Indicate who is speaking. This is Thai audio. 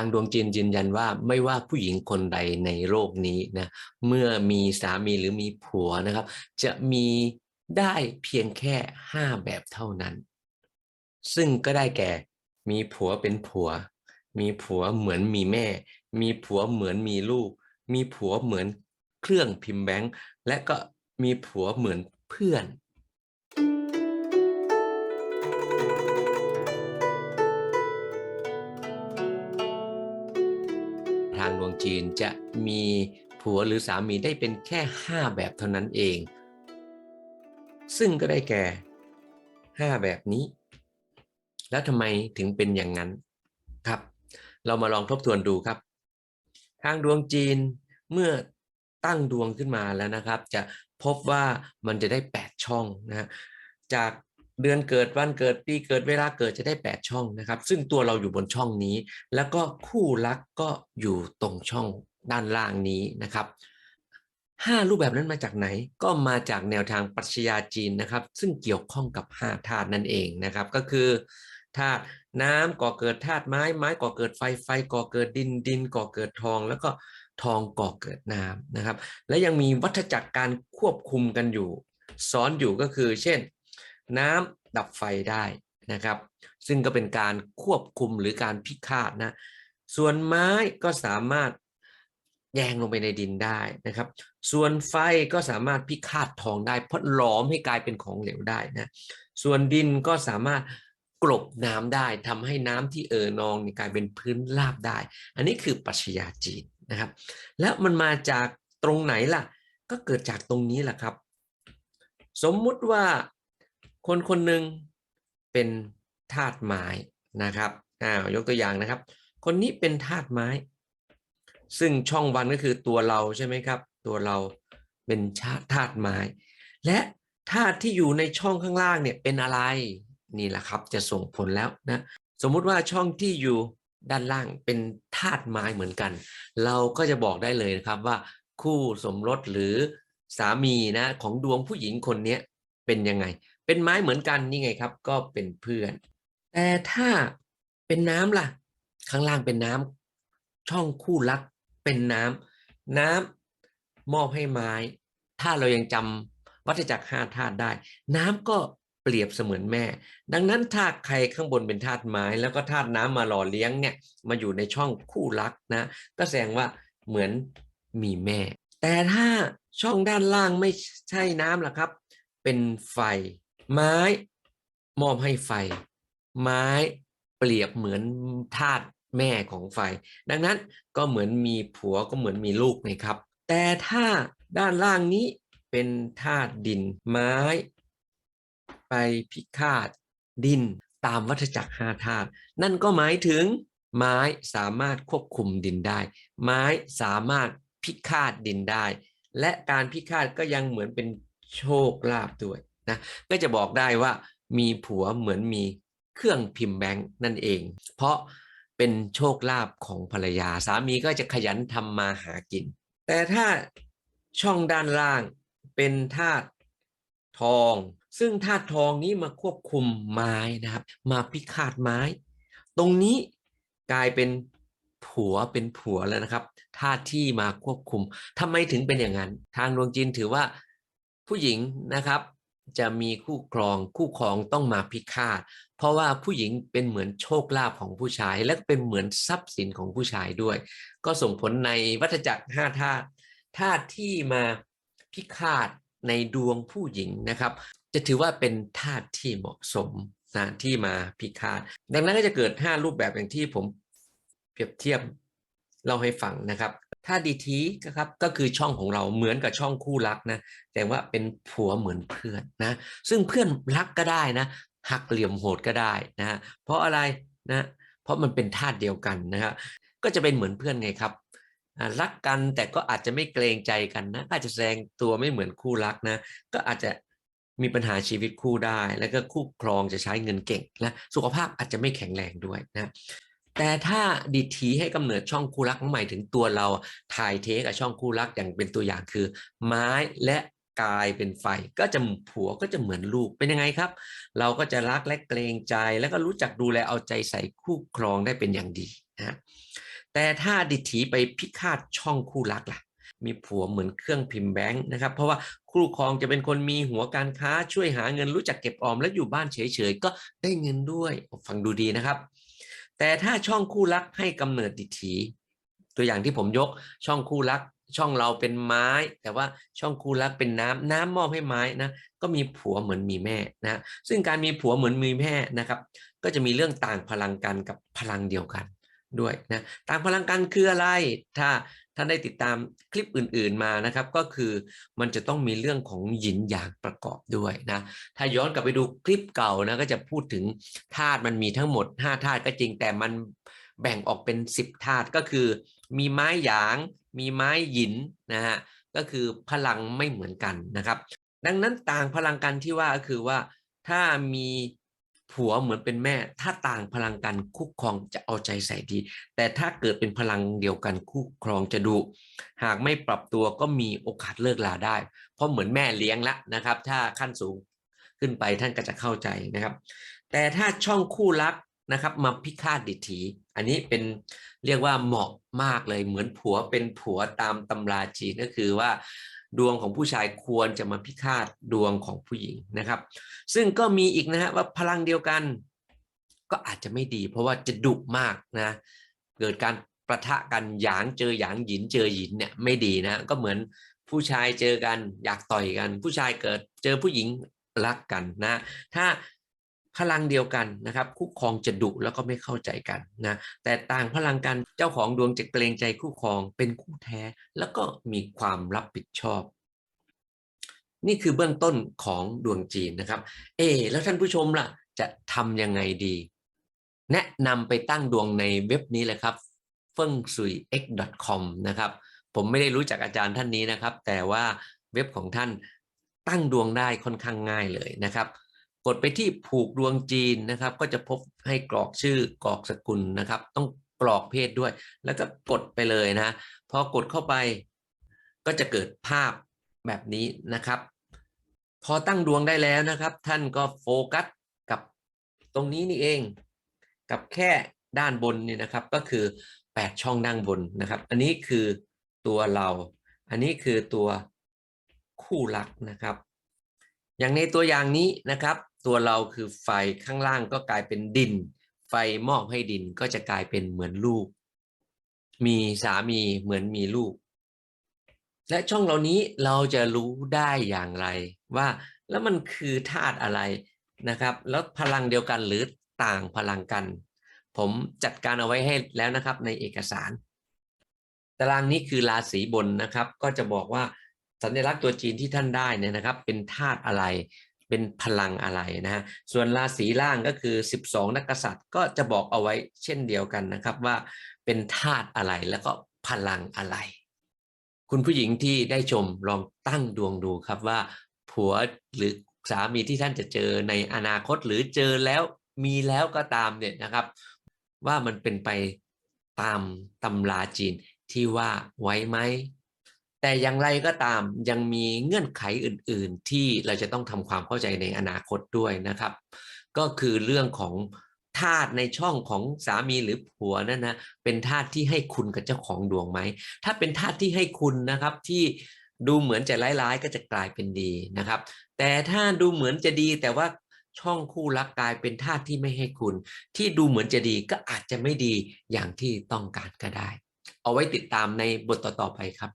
Speaker 1: างดวงจีนยืนยันว่าไม่ว่าผู้หญิงคนใดในโลกนี้นะเมื่อมีสามีหรือมีผัวนะครับ จะมีได้เพียงแค่ห้าแบบเท่านั้น ซึ่งก็ได้แก่ มีผัวเป็นผัว มีผัวเหมือนมีแม่ มีผัวเหมือนมีลูก มีผัวเหมือนเครื่องพิมพ์แบงค์และก็มีผัวเหมือนเพื่อน จีนจะมีผัวหรือสามีได้เป็นแค่ 5 แบบเท่านั้นเอง ซึ่งก็ได้แก่ 5 แบบนี้ แล้วทำไมถึงเป็นอย่างนั้นครับ เรามาลองทบทวนดูครับ ทางดวงจีนเมื่อตั้งดวงขึ้นมาแล้วนะครับ จะพบว่ามันจะได้ 8 ช่องนะฮะจาก เดือนเกิดวันเกิดปีเกิดเวลาเกิดจะได้ 8 ช่องนะครับ ซึ่งตัวเราอยู่บนช่องนี้ แล้วก็คู่รักก็อยู่ตรงช่องด้านล่างนี้นะครับห้ารูปแบบนั้นมาจากไหนก็มาจากแนวทางปรัชญาจีนนะครับ ซึ่งเกี่ยวข้องกับห้าธาตุนั่นเองนะครับ ก็คือธาตุน้ำก่อเกิดธาตุไม้ไม้ก่อเกิดไฟไฟก่อเกิดดินดินก่อเกิดทอง แล้วก็ทองก่อเกิดน้ำนะครับ และยังมีวัฏจักรการควบคุมกันอยู่ ซ้อนอยู่ก็คือ เช่น น้ำดับไฟได้นะครับ ซึ่งก็เป็นการควบคุมหรือการพิฆาตนะ ส่วนไม้ก็สามารถแยงลงไปในดินได้นะครับ ส่วนไฟก็สามารถพิฆาตทองได้เพราะหลอมให้กลายเป็นของเหลวได้นะ ส่วนดินก็สามารถกลบน้ำได้ทำให้น้ำที่เอ่อนองกลายเป็นพื้นราบได้ อันนี้คือปรัชญาจีนนะครับ แล้วมันมาจากตรงไหนล่ะ ก็เกิดจากตรงนี้แหละครับ สมมุติว่า คนคนหนึ่งเป็นธาตุไม้นะครับอ้าวยกตัวอย่างนะครับ คนนี้เป็นธาตุไม้ ซึ่งช่องวันก็คือตัวเราใช่ไหมครับ ตัวเราเป็นชาธาตุไม้ และธาตุที่อยู่ในช่องข้างล่างเนี่ยเป็นอะไรนี่แหละครับจะส่งผลแล้วนะสมมุติว่าช่องที่อยู่ด้านล่างเป็นธาตุไม้เหมือนกัน เราก็จะบอกได้เลยนะครับว่าคู่สมรสหรือสามีนะของดวงผู้หญิงคนนี้เป็นยังไง เป็นไม้เหมือนกันนี่ไงครับ ก็เป็นเพื่อน แต่ถ้าเป็นน้ำล่ะ ข้างล่างเป็นน้ำช่องคู่รักเป็นน้ำน้ำมอบให้ไม้ ถ้าเรายังจำวัฏจักรห้าธาตุได้ น้ำก็เปรียบเสมือนแม่ ดังนั้นถ้าใครข้างบนเป็นธาตุไม้ แล้วก็ธาตุน้ำมาหล่อเลี้ยงเนี่ยมาอยู่ในช่องคู่รักนะ ก็แสดงว่าเหมือนมีแม่ แต่ถ้าช่องด้านล่างไม่ใช่น้ำล่ะครับ เป็นไฟ ไม้มอบให้ไฟ ไม้เปรียบเหมือนธาตุแม่ของไฟ ดังนั้นก็เหมือนมีผัวก็เหมือนมีลูกนะครับ แต่ถ้าด้านล่างนี้เป็นธาตุดินไม้ ไปพิฆาตดินตามวัฏจักรห้าธาตุนั่นก็หมายถึง ไม้สามารถควบคุมดินได้ ไม้สามารถพิฆาตดินได้ และการพิฆาตก็ยังเหมือนเป็นโชคลาภด้วย นะก็จะบอกได้ว่ามีผัวเหมือนมีเครื่องพิมพ์แบงค์นั่นเอง เพราะเป็นโชคลาภของภรรยาสามีก็จะขยันทำมาหากิน แต่ถ้าช่องด้านล่างเป็นธาตุทอง ซึ่งธาตุทองนี้มาควบคุมไม้นะครับ มาพิฆาตไม้ ตรงนี้กลายเป็นผัวเป็นผัวแล้วนะครับธาตุที่มาควบคุมทำไมถึงเป็นอย่างนั้น ทางดวงจีนถือว่าผู้หญิงนะครับ จะมีคู่ครองคู่ครองต้องมาพิฆาตเพราะว่าผู้หญิงเป็นเหมือนโชคลาภของผู้ชาย และเป็นเหมือนทรัพย์สินของผู้ชายด้วย ก็ส่งผลในวัฏจักรห้าธาตุธาตุที่มาพิฆาตในดวงผู้หญิงนะครับ จะถือว่าเป็นธาตุที่เหมาะสมนะที่มาพิฆาตดังนั้นก็จะเกิด 5 รูปแบบอย่างที่ผมเปรียบเทียบเล่าให้ฟังนะครับ ถ้าดีทีนะครับก็คือช่องของเราเหมือนกับช่องคู่รักนะแต่ว่าเป็นผัวเหมือนเพื่อนนะซึ่งเพื่อนรักก็ได้นะหักเหลี่ยมโหดก็ได้นะเพราะอะไรนะเพราะมันเป็นธาตุเดียวกันนะครับก็จะเป็นเหมือนเพื่อนไงครับรักกันแต่ก็อาจจะไม่เกรงใจกันนะอาจจะแสดงตัวไม่เหมือนคู่รักนะก็อาจจะมีปัญหาชีวิตคู่ได้ แล้วก็คู่ครองจะใช้เงินเก่งและสุขภาพอาจจะไม่แข็งแรงด้วยนะ แต่ถ้าดีทีให้กำเนิดช่องคู่รักหมายถึงตัวเราถ่ายเทกับช่องคู่รักอย่างเป็นตัวอย่างคือ ไม้และกายเป็นไฟก็จะผัวก็จะเหมือนลูกเป็นยังไงครับ เราก็จะรักและเกรงใจ แล้วก็รู้จักดูแลเอาใจใส่คู่ครองได้เป็นอย่างดีนะแต่ถ้าดิถีไปพิฆาตช่องคู่รักล่ะ มีผัวเหมือนเครื่องพิมพ์แบงค์นะครับ เพราะว่าคู่ครองจะเป็นคนมีหัวการค้าช่วยหาเงินรู้จักเก็บออมและอยู่บ้านเฉยๆก็ได้เงินด้วยฟังดูดีนะครับ แต่ถ้าช่องคู่รักให้กำเนิดดิถี ตัวอย่างที่ผมยกช่องคู่รัก ช่องเราเป็นไม้ แต่ว่าช่องคู่รักเป็นน้ำน้ำมอบให้ไม้นะก็มีผัวเหมือนมีแม่นะซึ่งการมีผัวเหมือนมีแม่นะครับ ก็จะมีเรื่องต่างพลังกันกับพลังเดียวกัน ด้วยนะต่างพลังกันคืออะไร ถ้าท่านได้ติดตามคลิปอื่นๆมานะครับ ก็คือมันจะต้องมีเรื่องของหยินหยางประกอบด้วยนะถ้าย้อนกลับไปดูคลิปเก่านะก็จะพูดถึงธาตุมันมีทั้งหมด 5 ธาตุก็จริง แต่มันแบ่งออกเป็น 10 ธาตุก็คือ มีไม้หยาง มีไม้หยินนะฮะก็คือพลังไม่เหมือนกันนะครับ ดังนั้นต่างพลังกันที่ว่าก็คือว่าถ้ามี ผัวเหมือนเป็นแม่ ถ้าต่างพลังกันคู่ครองจะเอาใจใส่ดี แต่ถ้าเกิดเป็นพลังเดียวกันคู่ครองจะดุหากไม่ปรับตัวก็มีโอกาสเลิกลาได้ เพราะเหมือนแม่เลี้ยงละนะครับ ถ้าขั้นสูงขึ้นไปท่านก็จะเข้าใจนะครับ แต่ถ้าช่องคู่รักนะครับมาพิฆาตดิถีอันนี้เป็นเรียกว่าเหมาะมากเลยเหมือนผัวเป็นผัวตามตำราจีนก็คือว่า ดวงของผู้ชายควรจะมาพิฆาตดวงของผู้หญิงนะครับ ซึ่งก็มีอีกนะฮะว่าพลังเดียวกัน ก็อาจจะไม่ดี เพราะว่าจะดุมากนะเกิดการประทะกันหยางเจอหยางหยินเจอหยินเนี่ยไม่ดีนะก็เหมือนผู้ชายเจอกันอยากต่อยกัน ผู้ชายเกิดเจอผู้หญิงรักกันนะ ถ้า พลังเดียวกันนะครับคู่ครองจะดุแล้วก็ไม่เข้าใจกันนะแต่ต่างพลังกันเจ้าของดวงจะเกรงใจคู่ครองเป็นคู่แท้ แล้วก็มีความรับผิดชอบ นี่คือเบื้องต้นของดวงจีนนะครับ เอ แล้วท่านผู้ชมล่ะ จะทำยังไงดี แนะนำไปตั้งดวงในเว็บนี้เลยครับ f e n g s u i x com นะครับผมไม่ได้รู้จักอาจารย์ท่านนี้นะครับ แต่ว่าเว็บของท่านตั้งดวงได้ค่อนข้างง่ายเลยนะครับ ดไปที่ผูกดวงจีนนะครับ ก็จะพบให้กรอกชื่อกรอกสกุลนะครับ ต้องกรอกเพศด้วย แล้วก็กดไปเลยนะพอกดเข้าไปก็จะเกิดภาพแบบนี้นะครับ พอตั้งดวงได้แล้วนะครับ ท่านก็โฟกัสกับตรงนี้นี่เอง กับแค่ด้านบนนี่นะครับ ก็คือ 8 ช่องด้านบนนะครับ อันนี้คือตัวเรา อันนี้คือตัวคู่รักนะครับ อย่างในตัวอย่างนี้นะครับ ตัวเราคือไฟข้างล่างก็กลายเป็นดิน ไฟมอบให้ดินก็จะกลายเป็นเหมือนลูก มีสามีเหมือนมีลูก และช่องเหล่านี้เราจะรู้ได้อย่างไรว่า แล้วมันคือธาตุอะไรนะครับ แล้วพลังเดียวกันหรือต่างพลังกัน ผมจัดการเอาไว้ให้แล้วนะครับในเอกสาร ตารางนี้คือราศีบนนะครับ ก็จะบอกว่าสัญลักษณ์ตัวจีนที่ท่านได้เนี่ยนะครับ เป็นธาตุอะไร เป็นพลังอะไรนะฮะส่วนราศีล่างก็คือ 12 นักกษัตริย์ก็จะบอกเอาไว้เช่นเดียวกันนะครับว่าเป็นธาตุอะไรแล้วก็พลังอะไร คุณผู้หญิงที่ได้ชมลองตั้งดวงดูครับว่า ผัวหรือสามีที่ท่านจะเจอในอนาคตหรือเจอแล้วมีแล้วก็ตามเนี่ยนะครับ ว่ามันเป็นไปตามตำราจีนที่ว่าไว้ไหม แต่อย่างไรก็ตามยังมีเงื่อนไขอื่น ๆ ที่เราจะต้องทำความเข้าใจในอนาคตด้วยนะครับ ก็คือเรื่องของธาตุในช่องของสามีหรือผัวนั่นนะเป็นธาตุที่ให้คุณกับเจ้าของดวงไหม ถ้าเป็นธาตุที่ให้คุณนะครับที่ดูเหมือนจะร้ายๆก็จะกลายเป็นดีนะครับ แต่ถ้าดูเหมือนจะดีแต่ว่าช่องคู่รักกลายเป็นธาตุที่ไม่ให้คุณ ที่ดูเหมือนจะดีก็อาจจะไม่ดีอย่างที่ต้องการก็ได้ เอาไว้ติดตามในบทต่อๆไปครับ